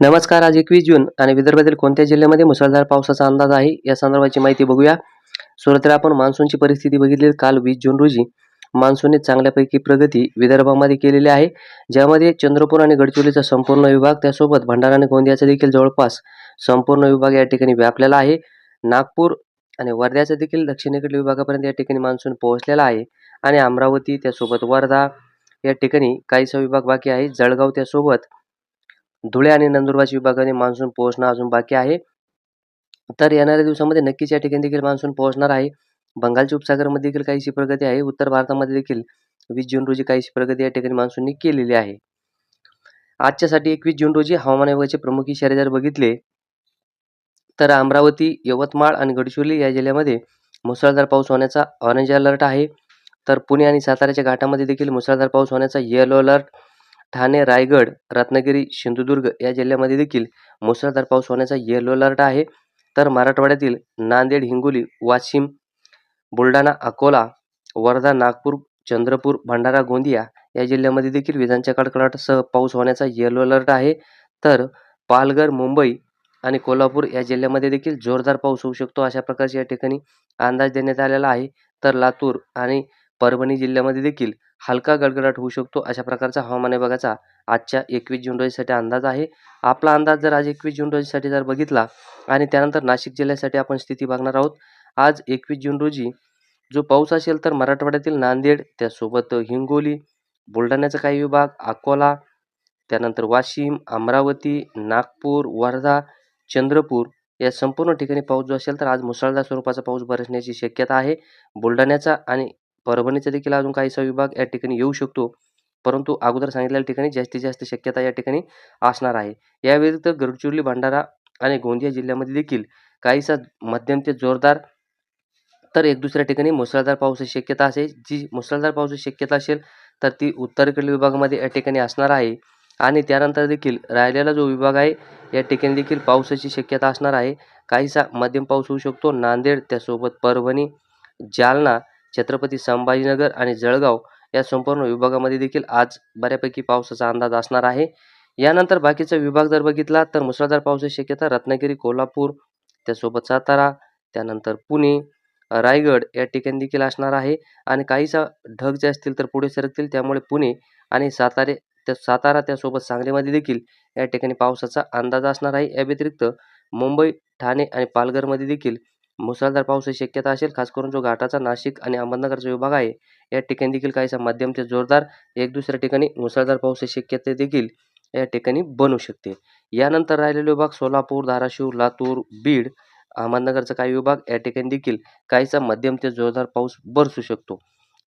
नमस्कार आज एकवीस जून आणि विदर्भातील कोणत्या जिल्ह्यामध्ये मुसळधार पावसाचा अंदाज आहे? या संदर्भाची माहिती बघूया. सुरुवातीला आपण मान्सूनची परिस्थिती बघितली. काल वीस जून रोजी मान्सूनने चांगल्यापैकी प्रगती विदर्भामध्ये केलेली आहे. ज्यामध्ये चंद्रपूर आणि गडचिरोलीचा संपूर्ण विभाग त्यासोबत भंडारा आणि गोंदियाचा देखील जवळपास संपूर्ण विभाग या ठिकाणी व्यापलेला आहे. नागपूर आणि वर्ध्याचा देखील दक्षिणेकडील विभागापर्यंत या ठिकाणी मान्सून पोहोचलेला आहे. आणि अमरावती त्यासोबत वर्धा या ठिकाणी काहीसा विभाग बाकी आहे. जळगाव त्यासोबत धुळे आणि नंदुरबार विभागाने मान्सून पोहोचणं अजून बाकी आहे. तर येणाऱ्या दिवसामध्ये नक्कीच या ठिकाणी देखील मान्सून पोहोचणार आहे. बंगालच्या उपसागरामध्ये देखील काहीशी प्रगती आहे. उत्तर भारतामध्ये देखील वीस जून रोजी काहीशी प्रगती या ठिकाणी मान्सूनने केलेली आहे. आजच्यासाठी एकवीस जून रोजी हवामान विभागाचे प्रमुख इशारे जर बघितले तर अमरावती यवतमाळ आणि गडचिरोली या जिल्ह्यामध्ये मुसळधार पाऊस होण्याचा ऑरेंज अलर्ट आहे. तर पुणे आणि साताऱ्याच्या घाटामध्ये देखील मुसळधार पाऊस होण्याचा येलो अलर्ट ठाणे रायगड रत्नागिरी सिंधुदुर्ग या जिल्ह्यामध्ये देखील मुसळधार पाऊस होण्याचा येलो अलर्ट आहे. तर मराठवाड्यातील नांदेड हिंगोली वाशिम बुलढाणा अकोला वर्धा नागपूर चंद्रपूर भंडारा गोंदिया या जिल्ह्यामध्ये देखील विजांच्या कडकडाटासह पाऊस होण्याचा येलो अलर्ट आहे. तर पालघर मुंबई आणि कोल्हापूर या जिल्ह्यामध्ये देखील जोरदार पाऊस होऊ शकतो अशा प्रकारचे या ठिकाणी अंदाज देण्यात आलेला आहे. तर लातूर आणि परभणी जिल्ह्यामध्ये देखील हलका गडगडाट होऊ शकतो. अशा प्रकारचा हवामान विभागाचा आजच्या एकवीस जून रोजीसाठी अंदाज आहे. आपला अंदाज जर आज एकवीस जून रोजीसाठी जर बघितला आणि त्यानंतर नाशिक जिल्ह्यासाठी आपण स्थिती बघणार आहोत. आज एकवीस जून रोजी जो पाऊस असेल तर मराठवाड्यातील नांदेड त्यासोबत हिंगोली बुलढाण्याचा काही विभाग अकोला त्यानंतर वाशिम अमरावती नागपूर वर्धा चंद्रपूर या संपूर्ण ठिकाणी पाऊस जो असेल तर आज मुसळधार स्वरूपाचा पाऊस बरसण्याची शक्यता आहे. बुलढाण्याचा आणि परभणीचा देखील अजून काहीसा विभाग या ठिकाणी येऊ शकतो. परंतु अगोदर सांगितलेल्या ठिकाणी जास्तीत जास्त शक्यता या ठिकाणी असणार आहे. या व्यतिरिक्त गडचिरोली भंडारा आणि गोंदिया जिल्ह्यामध्ये देखील काहीसा मध्यम ते जोरदार तर एक दुसऱ्या ठिकाणी मुसळधार पावसाची शक्यता असेल जी मुसळधार पावसाची शक्यता असेल तर ती उत्तरेकडील विभागामध्ये या ठिकाणी असणार आहे. आणि त्यानंतर देखील राहिलेला जो विभाग आहे या ठिकाणी देखील पावसाची शक्यता असणार आहे. काहीसा मध्यम पाऊस होऊ शकतो. नांदेड त्यासोबत परभणी जालना छत्रपती संभाजीनगर आणि जळगाव या संपूर्ण विभागामध्ये देखील आज बऱ्यापैकी पावसाचा अंदाज असणार आहे. यानंतर बाकीचा विभाग जर बघितला तर मुसळधार पावसाची शक्यता रत्नागिरी कोल्हापूर त्यासोबत सातारा त्यानंतर पुणे रायगड या ठिकाणी देखील असणार आहे. आणि काहीसा ढग जे असतील तर पुढे सरकतील. त्यामुळे पुणे आणि सातारे त्या सातारा त्यासोबत सांगलीमध्ये देखील या ठिकाणी पावसाचा अंदाज असणार आहे. या व्यतिरिक्त मुंबई ठाणे आणि पालघरमध्ये देखील मुसळधार पावसाची शक्यता असेल खास करून जो घाटाचा नाशिक आणि अहमदनगरचा विभाग आहे या ठिकाणी देखील काहीसा मध्यम ते जोरदार एक दुसऱ्या ठिकाणी मुसळधार पावसाची शक्यता देखील या ठिकाणी बनू शकते. यानंतर राहिलेले विभाग सोलापूर धाराशिव लातूर बीड अहमदनगरचा काही विभाग या ठिकाणी देखील काहीसा मध्यम ते जोरदार पाऊस बरसू शकतो.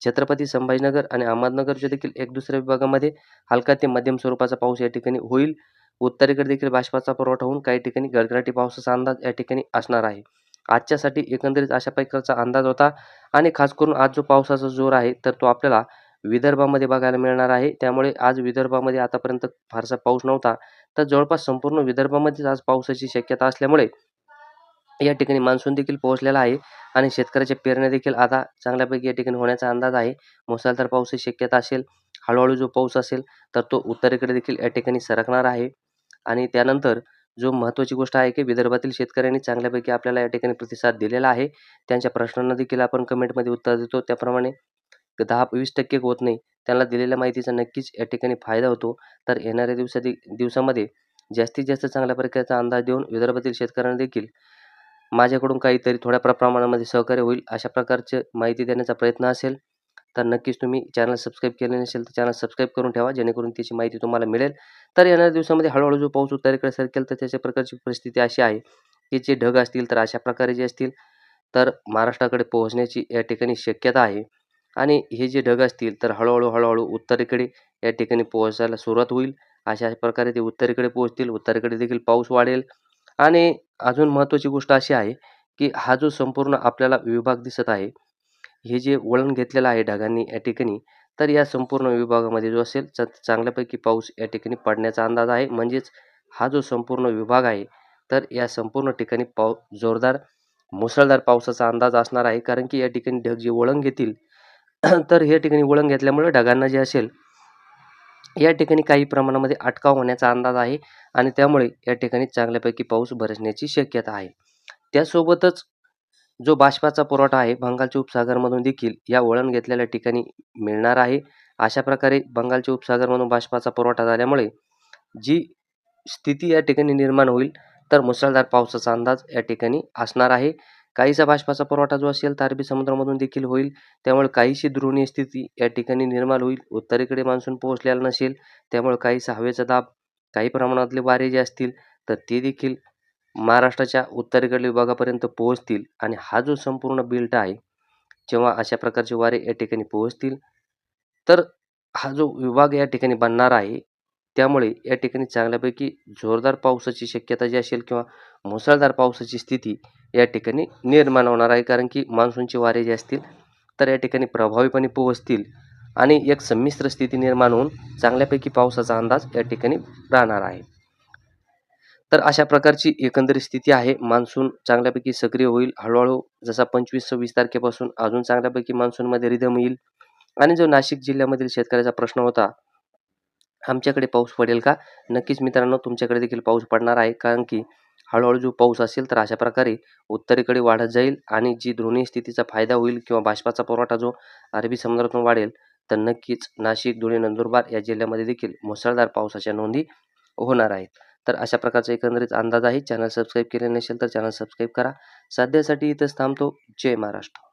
छत्रपती संभाजीनगर आणि अहमदनगरच्या देखील एक दुसऱ्या विभागामध्ये हलका ते मध्यम स्वरूपाचा पाऊस या ठिकाणी होईल. उत्तरेकडे देखील बाष्पाचा पुरवठा होऊन काही ठिकाणी गडगडाटी पावसाचा अंदाज या ठिकाणी असणार आहे. आजच्यासाठी एकंदरीत अशा प्रकारचा अंदाज होता. आणि खास करून आज जो पावसाचा जोर आहे तर तो आपल्याला विदर्भामध्ये बघायला मिळणार आहे. त्यामुळे आज विदर्भामध्ये आतापर्यंत फारसा पाऊस नव्हता. तर जवळपास संपूर्ण विदर्भामध्येच आज पावसाची शक्यता असल्यामुळे या ठिकाणी मान्सून देखील पोहोचलेला आहे. आणि शेतकऱ्याच्या पेरण्या देखील आता चांगल्यापैकी या ठिकाणी होण्याचा अंदाज आहे. मुसळधार पावसाची शक्यता असेल हळूहळू जो पाऊस असेल तर तो उत्तरेकडे देखील या ठिकाणी सरकणार आहे. आणि त्यानंतर जो महत्त्वाची गोष्ट आहे की विदर्भातील शेतकऱ्यांनी चांगल्यापैकी आपल्याला या ठिकाणी प्रतिसाद दिलेला आहे. त्यांच्या प्रश्नांना देखील आपण कमेंटमध्ये उत्तर देतो. त्याप्रमाणे दहा वीस टक्के होत नाही त्यांना दिलेल्या माहितीचा नक्कीच या ठिकाणी फायदा होतो. तर येणाऱ्या दिवसा दिवसामध्ये जास्तीत जास्त चांगल्या प्रकारचा अंदाज देऊन विदर्भातील शेतकऱ्यांना देखील माझ्याकडून काहीतरी थोड्या प्र प्रमाणामध्ये सहकार्य होईल अशा प्रकारचे माहिती देण्याचा प्रयत्न असेल. तर नक्कीच तुम्ही चॅनल सबस्क्राईब केले नसेल तर चॅनल सबस्क्राईब करून ठेवा जेणेकरून त्याची माहिती तुम्हाला मिळेल. तर येणाऱ्या दिवसामध्ये हळूहळू जो पाऊस उत्तरेकडे सरकेल तर त्याच्या प्रकारची परिस्थिती अशी आहे की जे ढग असतील तर अशा प्रकारे जे असतील तर महाराष्ट्राकडे पोहोचण्याची या ठिकाणी शक्यता आहे. आणि हे जे ढग असतील तर हळूहळू हळूहळू उत्तरेकडे या ठिकाणी पोहोचायला सुरुवात होईल. अशा प्रकारे ते उत्तरेकडे पोहोचतील उत्तरेकडे देखील पाऊस वाढेल. आणि अजून महत्त्वाची गोष्ट अशी आहे की हा जो संपूर्ण आपल्याला विभाग दिसत आहे हे जे वळण घेतलेलं आहे ढगांनी या ठिकाणी तर या संपूर्ण विभागामध्ये जो असेल तर चांगल्यापैकी पाऊस या ठिकाणी पडण्याचा अंदाज आहे. म्हणजेच हा जो संपूर्ण विभाग आहे तर या संपूर्ण ठिकाणी पाऊ जोरदार मुसळधार पावसाचा अंदाज असणार आहे. कारण की या ठिकाणी ढग जे वळण घेतील तर या ठिकाणी वळण घेतल्यामुळे ढगांना जे असेल या ठिकाणी काही प्रमाणामध्ये अटकाव होण्याचा अंदाज आहे आणि त्यामुळे या ठिकाणी चांगल्यापैकी पाऊस बरसण्याची शक्यता आहे. त्यासोबतच जो बाष्पाचा पुरवठा आहे बंगालच्या उपसागरमधून देखील या वळण घेतलेल्या ठिकाणी मिळणार आहे. अशा प्रकारे बंगालच्या उपसागरमधून बाष्पाचा पुरवठा झाल्यामुळे जी स्थिती या ठिकाणी निर्माण होईल तर मुसळधार पावसाचा अंदाज या ठिकाणी असणार आहे. काहीसा बाष्पाचा पुरवठा जो असेल तर अरबी समुद्रामधून देखील होईल. त्यामुळे काहीशी द्रोणीय स्थिती या ठिकाणी निर्माण होईल. उत्तरेकडे मान्सून पोहोचलेला नसेल त्यामुळे काहीसा हवेचा दाब काही प्रमाणातले वारे जे असतील तर ते देखील महाराष्ट्राच्या उत्तरेकडील विभागापर्यंत पोहोचतील आणि हा जो संपूर्ण बेल्ट आहे जेव्हा अशा प्रकारचे वारे या ठिकाणी पोहोचतील तर हा जो विभाग या ठिकाणी बनणार आहे त्यामुळे या ठिकाणी चांगल्यापैकी जोरदार पावसाची शक्यता जी असेल किंवा मुसळधार पावसाची स्थिती या ठिकाणी निर्माण होणार आहे. कारण की मान्सूनचे वारे जे असतील तर या ठिकाणी प्रभावीपणे पोहोचतील आणि एक संमिश्र स्थिती निर्माण होऊन चांगल्यापैकी पावसाचा अंदाज या ठिकाणी राहणार आहे. तर अशा प्रकारची एकंदरीत स्थिती आहे. मान्सून चांगल्यापैकी सक्रिय होईल. हळूहळू जसा पंचवीस सव्वीस तारखेपासून अजून चांगल्यापैकी मान्सूनमध्ये रिदम येईल. आणि जो नाशिक जिल्ह्यामधील शेतकऱ्याचा प्रश्न होता आमच्याकडे पाऊस पडेल का? नक्कीच मित्रांनो तुमच्याकडे देखील पाऊस पडणार आहे. कारण की हळूहळू जो पाऊस असेल तर अशा प्रकारे उत्तरेकडे वाढत जाईल आणि जी ध्रुवणीय स्थितीचा फायदा होईल किंवा बाष्पाचा पुरवठा जो अरबी समुद्रातून वाढेल तर नक्कीच नाशिक धुळे नंदुरबार या जिल्ह्यामध्ये देखील मुसळधार पावसाच्या नोंदी होणार आहेत. तर अशा प्रकारचा एकंदरीत अंदाज आहे चॅनल सबस्क्राईब केले नसेल तर चॅनल सबस्क्राईब करा. सध्यासाठी इथंच थांबतो. जय महाराष्ट्र.